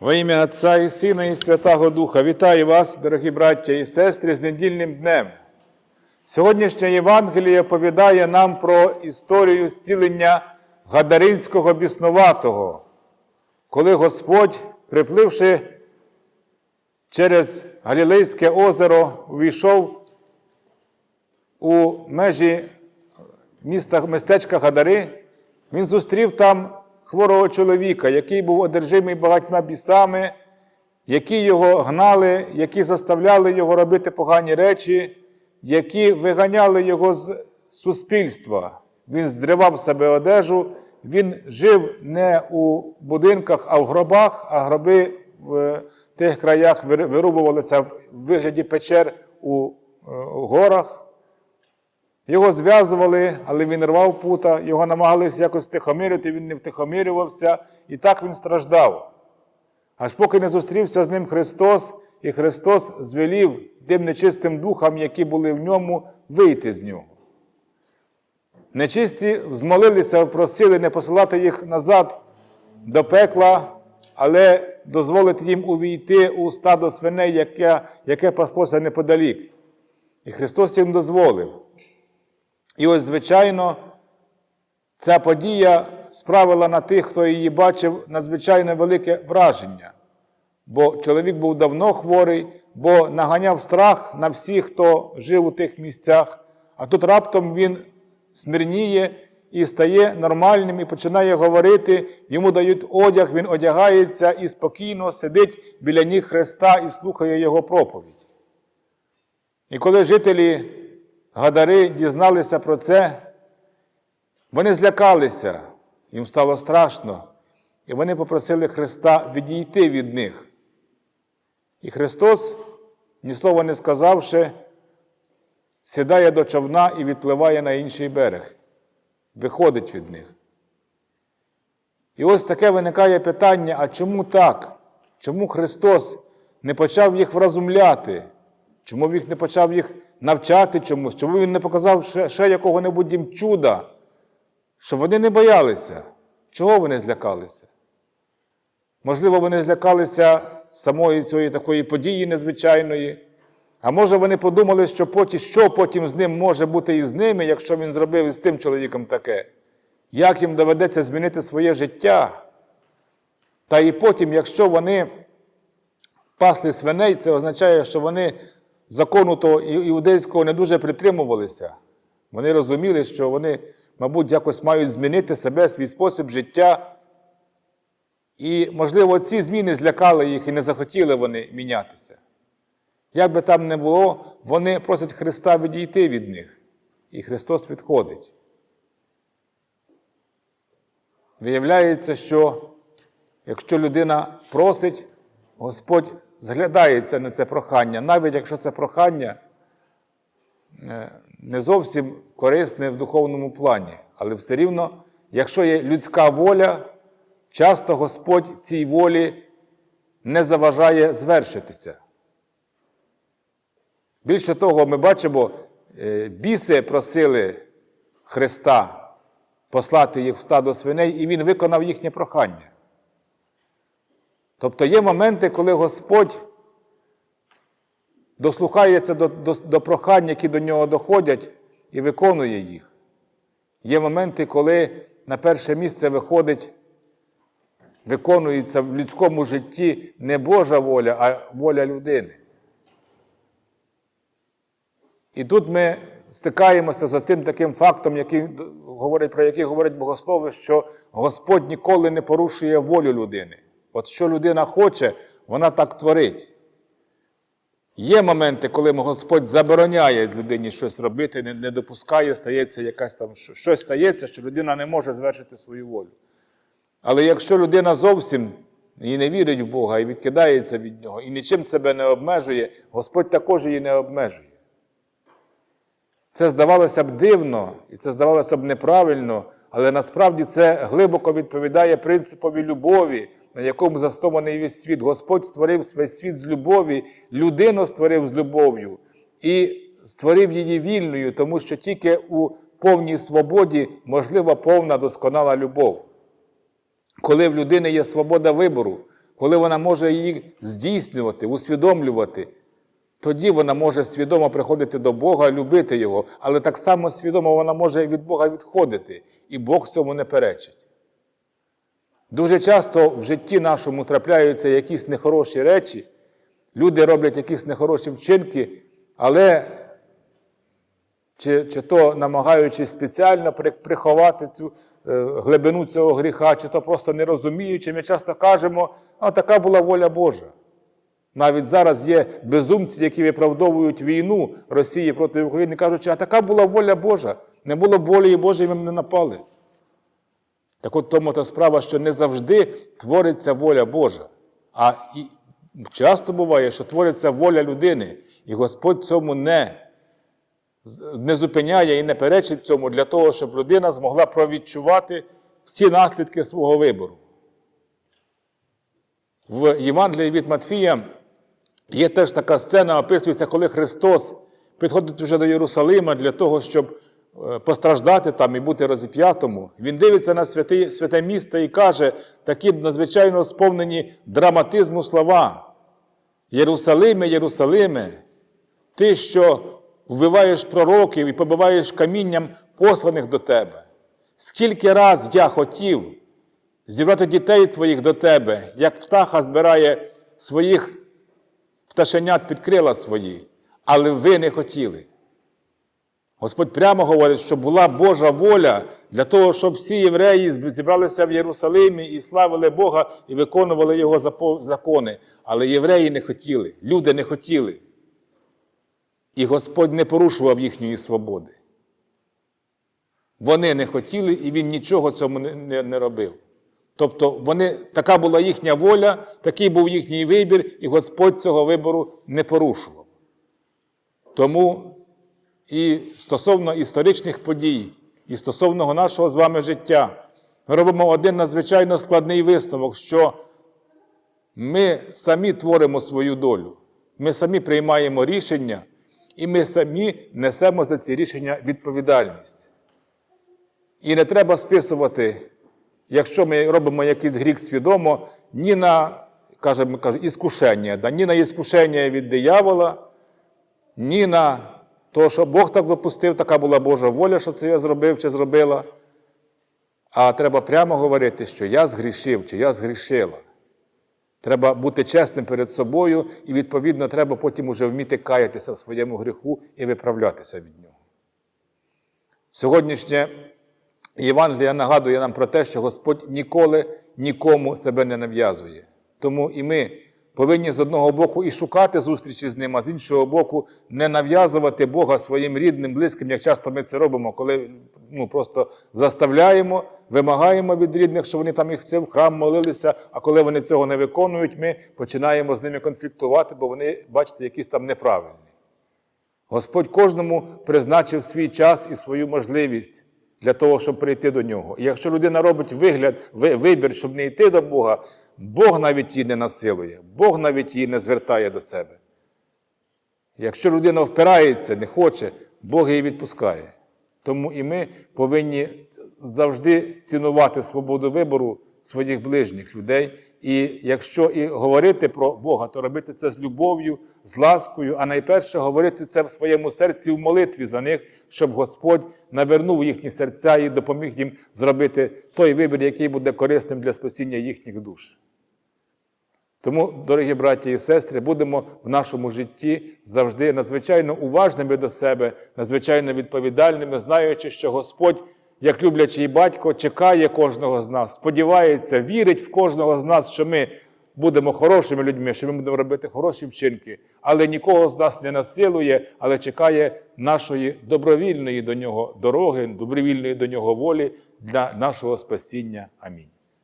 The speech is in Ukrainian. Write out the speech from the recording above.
Во ім'я Отця і Сина, і Святого Духа вітаю вас, дорогі браття і сестри, з недільним днем. Сьогоднішнє Євангеліє оповідає нам про історію зцілення Гадаринського біснуватого, коли Господь, припливши через Галілейське озеро, увійшов у межі міста містечка Гадари, він зустрів там хворого чоловіка, який був одержимий багатьма бісами, які його гнали, які заставляли його робити погані речі, які виганяли його з суспільства. Він здривав себе одежу, він жив не у будинках, а в гробах, а гроби в тих краях вирубувалися в вигляді печер у е, горах. Його зв'язували, але він рвав пута, його намагалися якось втихомирити, він не втихомирювався, і так він страждав. Аж поки не зустрівся з ним Христос, і Христос звелів тим нечистим духам, які були в ньому, вийти з нього. Нечисті взмолилися, просили не посилати їх назад до пекла, але дозволити їм увійти у стадо свиней, яке, яке паслося неподалік. І Христос їм дозволив. І ось, звичайно, ця подія справила на тих, хто її бачив, надзвичайно велике враження. Бо чоловік був давно хворий, бо наганяв страх на всіх, хто жив у тих місцях, а тут раптом він смирніє і стає нормальним, і починає говорити, йому дають одяг, він одягається і спокійно сидить біля ніг Христа і слухає Його проповідь. І коли жителі Гадари дізналися про це, вони злякалися, їм стало страшно, і вони попросили Христа відійти від них. І Христос, ні слова не сказавши, сідає до човна і відпливає на інший берег, виходить від них. І ось таке виникає питання: а чому так? Чому Христос не почав їх вразумляти? Чому він не почав їх навчати чомусь? Чому він не показав ще, ще якого-небудь їм чуда? Щоб вони не боялися. Чого вони злякалися? Можливо, вони злякалися самої цієї такої події незвичайної. А може вони подумали, що потім, що потім з ним може бути і з ними, якщо він зробив із тим чоловіком таке? Як їм доведеться змінити своє життя? Та і потім, якщо вони пасли свиней, це означає, що вони закону і- іудейського не дуже притримувалися. Вони розуміли, що вони, мабуть, якось мають змінити себе, свій спосіб життя. І, можливо, ці зміни злякали їх і не захотіли вони мінятися. Як би там не було, вони просять Христа відійти від них. І Христос відходить. Виявляється, що якщо людина просить, Господь зглядається на це прохання, навіть якщо це прохання е, не зовсім корисне в духовному плані, але все рівно, якщо є людська воля, часто Господь цій волі не заважає звершитися. Більше того, ми бачимо, е, біси просили Христа послати їх в стадо свиней, і Він виконав їхнє прохання. Тобто є моменти, коли Господь дослухається до, до, до прохань, які до нього доходять, і виконує їх. Є моменти, коли на перше місце виходить, виконується в людському житті не Божа воля, а воля людини. І тут ми стикаємося за тим таким фактом, який говорить, про який говорить богослови, що Господь ніколи не порушує волю людини. От що людина хоче, вона так творить. Є моменти, коли Господь забороняє людині щось робити, не, допускає, стається якась там щось стається, що людина не може звершити свою волю. Але якщо людина зовсім і не вірить в Бога, і відкидається від Нього, і нічим себе не обмежує, Господь також її не обмежує. Це здавалося б дивно, і це здавалося б неправильно, але насправді це глибоко відповідає принципові любові, на якому заснований весь світ. Господь створив весь світ з любові, людину створив з любов'ю і створив її вільною, тому що тільки у повній свободі можлива повна досконала любов. Коли в людини є свобода вибору, коли вона може її здійснювати, усвідомлювати, тоді вона може свідомо приходити до Бога, любити Його, але так само свідомо вона може від Бога відходити, і Бог цьому не перечить. Дуже часто в житті нашому трапляються якісь нехороші речі, люди роблять якісь нехороші вчинки, але чи, чи то намагаючись спеціально приховати цю е, глибину цього гріха, чи то просто не розуміючи, ми часто кажемо, а така була воля Божа. Навіть зараз є безумці, які виправдовують війну Росії проти України, кажучи, а така була воля Божа. Не було волі Божої, ми не напали. Так от тому та справа, що не завжди твориться воля Божа. А і часто буває, що твориться воля людини, і Господь цьому не, не зупиняє і не перечить цьому для того, щоб людина змогла провідчувати всі наслідки свого вибору. В Євангелії від Матфія є теж така сцена, описується, коли Христос підходить вже до Єрусалима для того, щоб постраждати там і бути розіп'ятому. Він дивиться на святе, святе місто і каже такі надзвичайно сповнені драматизму слова. Єрусалиме, Єрусалиме, ти, що вбиваєш пророків і побиваєш камінням посланих до тебе. Скільки раз я хотів зібрати дітей твоїх до тебе, як птаха збирає своїх пташенят під крила свої, але ви не хотіли. Господь прямо говорить, що була Божа воля для того, щоб всі євреї зібралися в Єрусалимі і славили Бога і виконували Його закони. Але євреї не хотіли, люди не хотіли. І Господь не порушував їхньої свободи. Вони не хотіли, і Він нічого цьому не, не, не робив. Тобто вони, така була їхня воля, такий був їхній вибір, і Господь цього вибору не порушував. Тому і стосовно історичних подій, і стосовно нашого з вами життя, ми робимо один надзвичайно складний висновок, що ми самі творимо свою долю, ми самі приймаємо рішення, і ми самі несемо за ці рішення відповідальність. І не треба списувати, якщо ми робимо якийсь гріх свідомо, ні на каже, іскушення, да, ні на іскушення від диявола, ні на те, що Бог так допустив, така була Божа воля, щоб це я зробив чи зробила. А треба прямо говорити, що я згрішив чи я згрішила. Треба бути чесним перед собою, і, відповідно, треба потім уже вміти каятися в своєму гріху і виправлятися від нього. Сьогоднішнє Євангелія нагадує нам про те, що Господь ніколи нікому себе не нав'язує. Тому і ми повинні з одного боку і шукати зустрічі з ним, а з іншого боку, не нав'язувати Бога своїм рідним, близьким, як часто ми це робимо, коли ну, просто заставляємо, вимагаємо від рідних, що вони там їх в храм молилися, а коли вони цього не виконують, ми починаємо з ними конфліктувати, бо вони, бачите, якісь там неправильні. Господь кожному призначив свій час і свою можливість для того, щоб прийти до нього. І якщо людина робить вигляд, вибір, щоб не йти до Бога, Бог навіть її не насилує, Бог навіть її не звертає до себе. Якщо людина впирається, не хоче, Бог її відпускає. Тому і ми повинні завжди цінувати свободу вибору своїх ближніх людей. І якщо і говорити про Бога, то робити це з любов'ю, з ласкою, а найперше говорити це в своєму серці в молитві за них, щоб Господь навернув їхні серця і допоміг їм зробити той вибір, який буде корисним для спасіння їхніх душ. Тому, дорогі браті і сестри, будемо в нашому житті завжди надзвичайно уважними до себе, надзвичайно відповідальними, знаючи, що Господь, як люблячий батько, чекає кожного з нас, сподівається, вірить в кожного з нас, що ми будемо хорошими людьми, що ми будемо робити хороші вчинки, але нікого з нас не насилує, але чекає нашої добровільної до нього дороги, добровільної до нього волі для нашого спасіння. Амінь.